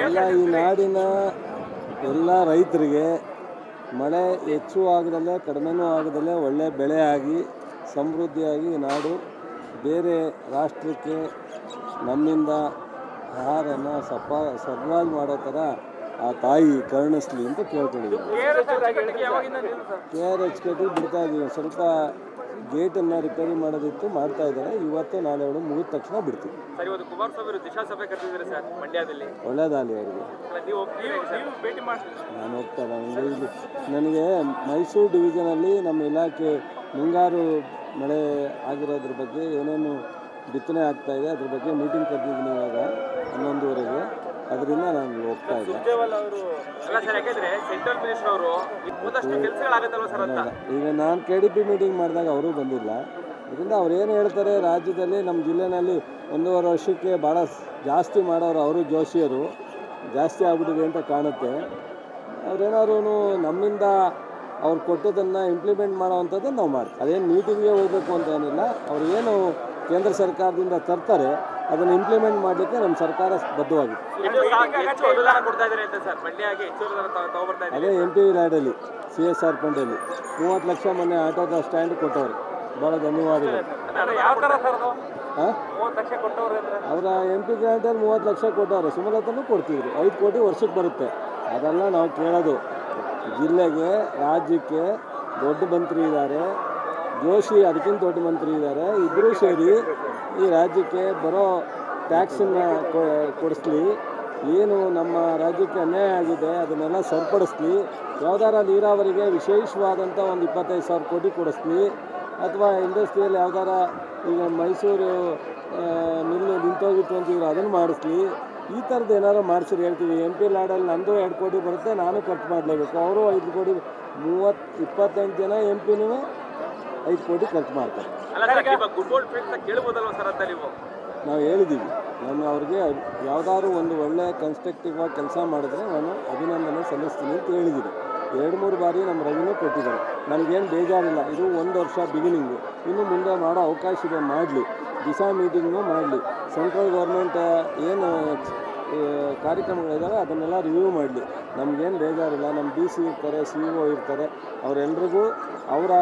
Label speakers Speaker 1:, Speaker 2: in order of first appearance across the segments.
Speaker 1: ಎಲ್ಲ ಈ ನಾಡಿನ ಎಲ್ಲ ರೈತರಿಗೆ ಮಳೆ ಹೆಚ್ಚು ಆಗದಲ್ಲೇ ಕಡಿಮೆನೂ ಆಗದಲ್ಲೇ ಒಳ್ಳೆ ಬೆಳೆ ಆಗಿ ಸಮೃದ್ಧಿಯಾಗಿ ನಾಡು ಬೇರೆ ರಾಷ್ಟ್ರಕ್ಕೆ ನಮ್ಮಿಂದ ಆಹಾರನ ಸಪ ಸರ್ವಾಜ್ ಮಾಡೋ ಥರ ಆ ತಾಯಿ ಕರುಣಿಸ್ಲಿ ಅಂತ ಕೇಳ್ಕೊಂಡಿದ್ದೀವಿ ಕೆ ಆರ್ ಎಚ್ ಕಟ್ಟಿ ಬಿಡ್ತಾ ಇದ್ದೀವಿ ಸ್ವಲ್ಪ ಗೇಟನ್ನು ರಿಪೇರಿ ಮಾಡೋದಿತ್ತು ಮಾಡ್ತಾ ಇದ್ದಾರೆ. ಇವತ್ತು ನಾಳೆ ಒಳಗೆ ಮುಗಿದ ತಕ್ಷಣ ಬಿಡ್ತೀವಿ.
Speaker 2: ಸರ್ ಇವತ್ತು ಕುಮಾರಸ್ವಾಮಿ ಅವರು ದಿಶಾ ಸಭೆ ಕರೆದಿದ್ದಾರೆ ಸರ್ ಮಂಡ್ಯದಲ್ಲಿ.
Speaker 1: ಒಳ್ಳೇದಾಗಲಿ ಅವರಿಗೆ.
Speaker 2: ಅಲ್ಲ, ನೀವು ನೀವು ಭೇಟಿ ಮಾಡಿ
Speaker 1: ನಾನು ಹೋಗ್ತಾ ನನಗೆ ಇಲ್ಲಿ ನನಗೆ ಮೈಸೂರು ಡಿವಿಷನಲ್ಲಿ ನಮ್ಮ ಇಲಾಖೆ ಮುಂಗಾರು ಮಳೆ ಆಗಿರೋದ್ರ ಬಗ್ಗೆ ಏನೇನು ಬಿತ್ತನೆ ಆಗ್ತಾ ಇದೆ ಅದ್ರ ಬಗ್ಗೆ ಮೀಟಿಂಗ್ ಕರೆದಿದ್ದೀನಿ ಇವಾಗ ಹನ್ನೊಂದುವರೆಗೆ. ಅದರಿಂದ ನಾನು ಹೋಗ್ತಾ ಇಲ್ಲ ಈಗ ನಾನು ಕೆ ಡಿ ಪಿ ಮೀಟಿಂಗ್ ಮಾಡಿದಾಗ ಅವರು ಬಂದಿಲ್ಲ. ಇದರಿಂದ ಅವ್ರು ಏನು ಹೇಳ್ತಾರೆ ರಾಜ್ಯದಲ್ಲಿ ನಮ್ಮ ಜಿಲ್ಲೆನಲ್ಲಿ ಒಂದೂವರೆ ವರ್ಷಕ್ಕೆ ಭಾಳ ಜಾಸ್ತಿ ಮಾಡೋರು ಅವರು ಜೋಶಿಯರು. ಜಾಸ್ತಿ ಆಗ್ಬಿಟ್ಟಿದೆ ಅಂತ ಕಾಣುತ್ತೆ. ಅವ್ರೇನಾದ್ರು ನಮ್ಮಿಂದ ಅವ್ರು ಕೊಟ್ಟದನ್ನು ಇಂಪ್ಲಿಮೆಂಟ್ ಮಾಡೋವಂಥದ್ದು ನಾವು ಮಾಡ್ತೀವಿ. ಅದೇನು ಮೀಟಿಂಗೇ ಹೋಗಬೇಕು ಅಂತ ಏನಿಲ್ಲ. ಅವ್ರು ಏನು ಕೇಂದ್ರ ಸರ್ಕಾರದಿಂದ ತರ್ತಾರೆ ಅದನ್ನು ಇಂಪ್ಲಿಮೆಂಟ್ ಮಾಡಲಿಕ್ಕೆ ನಮ್ಮ ಸರ್ಕಾರ ಬದ್ಧವಾಗಿದೆ. ಅದೇ ಎಂ ಪಿ ಲ್ಯಾಡಲ್ಲಿ ಸಿ ಎಸ್ ಆರ್ ಫಂಡಲ್ಲಿ ಮೂವತ್ತು ಲಕ್ಷ ಮೊನ್ನೆ ಆಟೋದ ಸ್ಟ್ಯಾಂಡ್ ಕೊಟ್ಟವರು. ಭಾಳ ಧನ್ಯವಾದಗಳು. ಅವರ ಎಂ ಪಿ ಗ್ರಾಂಟಲ್ಲಿ ಮೂವತ್ತು ಲಕ್ಷ ಕೊಟ್ಟವ್ರೆ. ಸುಮಲತನೂ ಕೊಡ್ತಿದ್ರು. ಐದು ಕೋಟಿ ವರ್ಷಕ್ಕೆ ಬರುತ್ತೆ. ಅದೆಲ್ಲ ನಾವು ಕೇಳೋದು. ಜಿಲ್ಲೆಗೆ ರಾಜ್ಯಕ್ಕೆ ದೊಡ್ಡ ಮಂತ್ರಿ ಇದ್ದಾರೆ. ಜೋಶಿ ಅದಕ್ಕಿಂತ ದೊಡ್ಡ ಮಂತ್ರಿ ಇದ್ದಾರೆ ಇಬ್ಬರೂ ಸೇರಿ ಈ ರಾಜ್ಯಕ್ಕೆ ಬರೋ ಟ್ಯಾಕ್ಸನ್ನು ಕೊಡಿಸ್ಲಿ. ಏನು ನಮ್ಮ ರಾಜ್ಯಕ್ಕೆ ಅನ್ಯಾಯ ಆಗಿದೆ ಅದನ್ನೆಲ್ಲ ಸರಿಪಡಿಸ್ಲಿ. ಯಾವ್ದಾರ ನೀರಾವರಿಗೆ ವಿಶೇಷವಾದಂಥ ಒಂದು ಇಪ್ಪತ್ತೈದು ಸಾವಿರ ಕೋಟಿ ಕೊಡಿಸ್ಲಿ. ಅಥವಾ ಇಂಡಸ್ಟ್ರಿಯಲ್ಲಿ ಯಾವ್ದಾರ ಈಗ ಮೈಸೂರು ನಿಲ್ಲು ನಿಂತೋಗಿತ್ತು ಅಂತಿದ್ರು ಅದನ್ನು ಮಾಡಿಸ್ಲಿ. ಈ ಥರದ್ದು ಏನಾದ್ರು ಮಾಡಿಸಿರಿ ಹೇಳ್ತೀವಿ. ಎಂ ಪಿ ಲಾಡಲ್ಲಿ ನಂದು ಎರಡು ಕೋಟಿ ಬರುತ್ತೆ, ನಾನು ಖರ್ಚು ಮಾಡಲೇಬೇಕು. ಅವರು ಐದು ಕೋಟಿ, ಮೂವತ್ತು ಇಪ್ಪತ್ತೆಂಟು ಜನ ಎಂ ಪಿನೂ ಐದು ಕೋಟಿ ಖರ್ಚು ಮಾಡ್ತಾರೆ
Speaker 2: ನೀವು?
Speaker 1: ಹೇಳಿದ್ದೀವಿ ನಾನು ಅವ್ರಿಗೆ ಯಾವುದಾದ್ರು ಒಂದು ಒಳ್ಳೆ ಕನ್ಸ್ಟ್ರಕ್ಟಿವ್ ಆಗಿ ಕೆಲಸ ಮಾಡಿದ್ರೆ ನಾನು ಅಭಿನಂದನೆ ಸಲ್ಲಿಸ್ತೀನಿ ಅಂತ ಹೇಳಿದ್ದೀನಿ ಎರಡು ಮೂರು ಬಾರಿ ನಮ್ಮ ರವಿನೂ ಕೊಟ್ಟಿದ್ದಾರೆ. ನಮಗೇನು ಬೇಜಾರಿಲ್ಲ. ಇದು ಒಂದು ವರ್ಷ ಬಿಗಿನಿಂಗು ಇನ್ನು ಮುಂದೆ ಮಾಡೋ ಅವಕಾಶ ಇದೆ ಮಾಡಲಿ. ದಿಶಾ ಮೀಟಿಂಗ್ನೂ ಮಾಡಲಿ. ಸೆಂಟ್ರಲ್ ಗೌರ್ಮೆಂಟ್ ಏನು ಕಾರ್ಯಕ್ರಮಗಳಿದ್ದಾವೆ ಅದನ್ನೆಲ್ಲ ರಿವ್ಯೂ ಮಾಡಲಿ. ನಮಗೇನು ಬೇಜಾರಿಲ್ಲ. ನಮ್ಮ ಡಿ ಸಿ ಇರ್ತಾರೆ ಸಿ ಇ ಒ ಇರ್ತಾರೆ. ಅವರೆಲ್ರಿಗೂ ಅವರ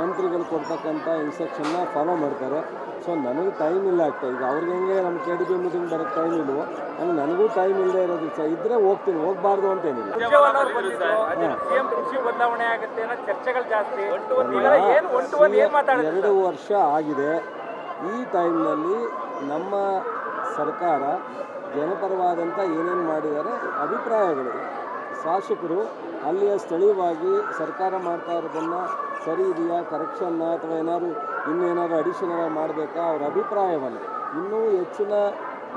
Speaker 1: ಮಂತ್ರಿಗಳು ಕೊಡ್ತಕ್ಕಂಥ ಇನ್ಸ್ಟ್ರಕ್ಷನ್ನ ಫಾಲೋ ಮಾಡ್ತಾರೆ. ಸೊ ನನಗೆ ಟೈಮ್ ಇಲ್ಲ ಆಗ್ತಾ ಈಗ ಅವ್ರಿಗೆ ಹೆಂಗೆ ನಮ್ಮ ಕೆ ಡಿ ಬಿ ಮೀಟಿಂಗ್ ಬರೋಕ್ಕೆ ಟೈಮ್ ಇಲ್ವೋ ಹಂಗೆ ನನಗೂ ಟೈಮ್ ಇಲ್ಲದೆ ಇರೋದು ಸಹ ಇದ್ದರೆ ಹೋಗ್ತೀನಿ ಹೋಗಬಾರ್ದು ಅಂತೇನಿಲ್ಲ. ಎರಡು ವರ್ಷ ಆಗಿದೆ. ಈ ಟೈಮ್ನಲ್ಲಿ ನಮ್ಮ ಸರ್ಕಾರ ಜನಪರವಾದಂಥ ಏನೇನು ಮಾಡಿದ್ದಾರೆ ಅಭಿಪ್ರಾಯಗಳು. ಶಾಸಕರು ಅಲ್ಲಿಯ ಸ್ಥಳೀಯವಾಗಿ ಸರ್ಕಾರ ಮಾಡ್ತಾ ಇರೋದನ್ನು ಸರಿ ಇದೆಯಾ ಕರೆಕ್ಷನ್ನ ಅಥವಾ ಏನಾದ್ರು ಇನ್ನೇನಾದ್ರು ಅಡಿಷನಲ್ ಮಾಡಬೇಕಾ ಅವ್ರ ಅಭಿಪ್ರಾಯವನ್ನು ಇನ್ನೂ ಹೆಚ್ಚಿನ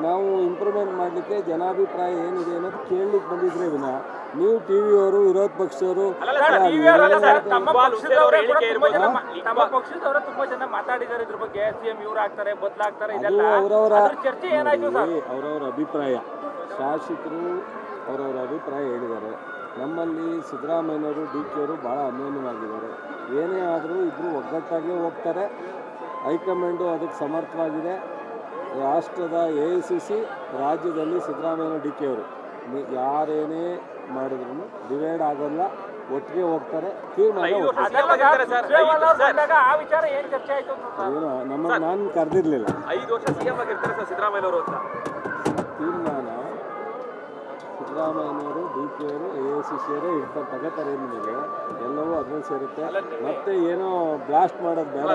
Speaker 1: ನಾವು ಇಂಪ್ರೂವ್ಮೆಂಟ್ ಮಾಡಲಿಕ್ಕೆ ಜನಾಭಿಪ್ರಾಯ ಏನಿದೆ ಅನ್ನೋದು ಕೇಳಲಿಕ್ಕೆ ಬಂದಿದ್ರೆ ವಿನ ನೀವು ಟಿ ವಿಯವರು ವಿರೋಧ ಪಕ್ಷದವರು ಅವರವರ ಅವರವರ ಅಭಿಪ್ರಾಯ. ಶಾಸಕರು ಅವರವರ ಅಭಿಪ್ರಾಯ ಹೇಳಿದ್ದಾರೆ. ನಮ್ಮಲ್ಲಿ ಸಿದ್ದರಾಮಯ್ಯನವರು ಡಿ ಕೆ ಅವರು ಭಾಳ ಅನ್ಯೋನ್ಯವಾಗಿದ್ದಾರೆ. ಏನೇ ಆದರೂ ಇಬ್ಬರು ಒಗ್ಗಟ್ಟಾಗೇ ಹೋಗ್ತಾರೆ. ಹೈಕಮಾಂಡು ಅದಕ್ಕೆ ಸಮರ್ಥವಾಗಿದೆ. ರಾಷ್ಟ್ರದ ಎ ಐ ಸಿ ಸಿ ರಾಜ್ಯದಲ್ಲಿ ಸಿದ್ದರಾಮಯ್ಯ ಡಿ ಕೆ ಅವರು ಯಾರೇನೇ ಮಾಡಿದ್ರು ಡಿವೈಡ್ ಆಗಲ್ಲ ಒಟ್ಟಿಗೆ ಹೋಗ್ತಾರೆ. ತೀರ್ಮಾನ
Speaker 2: ಏನ್ ಚರ್ಚೆ ಆಯ್ತು ಸರ್?
Speaker 1: ಏನು ನಮ್ಮ ನಾನು ಕರೆದಿರಲಿಲ್ಲ
Speaker 2: ಐದು ವರ್ಷ ಸಿಎಂ ಆಗಿರ್ತಾರೆ ಸರ್ ಸಿದ್ದರಾಮಯ್ಯ ಅವರು ಅಂತ
Speaker 1: ತೀರ್ಮಾನ ಸಿದ್ದರಾಮಯ್ಯನವರು, ಡಿ ಕೆ ಅವರು, ಎ ಐ ಸಿ ಸಿ ಅವರೇ ಇರ್ತಾರೆ ತಗೋತಾರೆ ನಿಮಗೆ ಎಲ್ಲವೂ ಅದ್ರಲ್ಲಿ ಸೇರುತ್ತೆ. ಮತ್ತೆ ಏನೋ ಬ್ಲಾಸ್ಟ್ ಮಾಡೋದು ಬೇಡ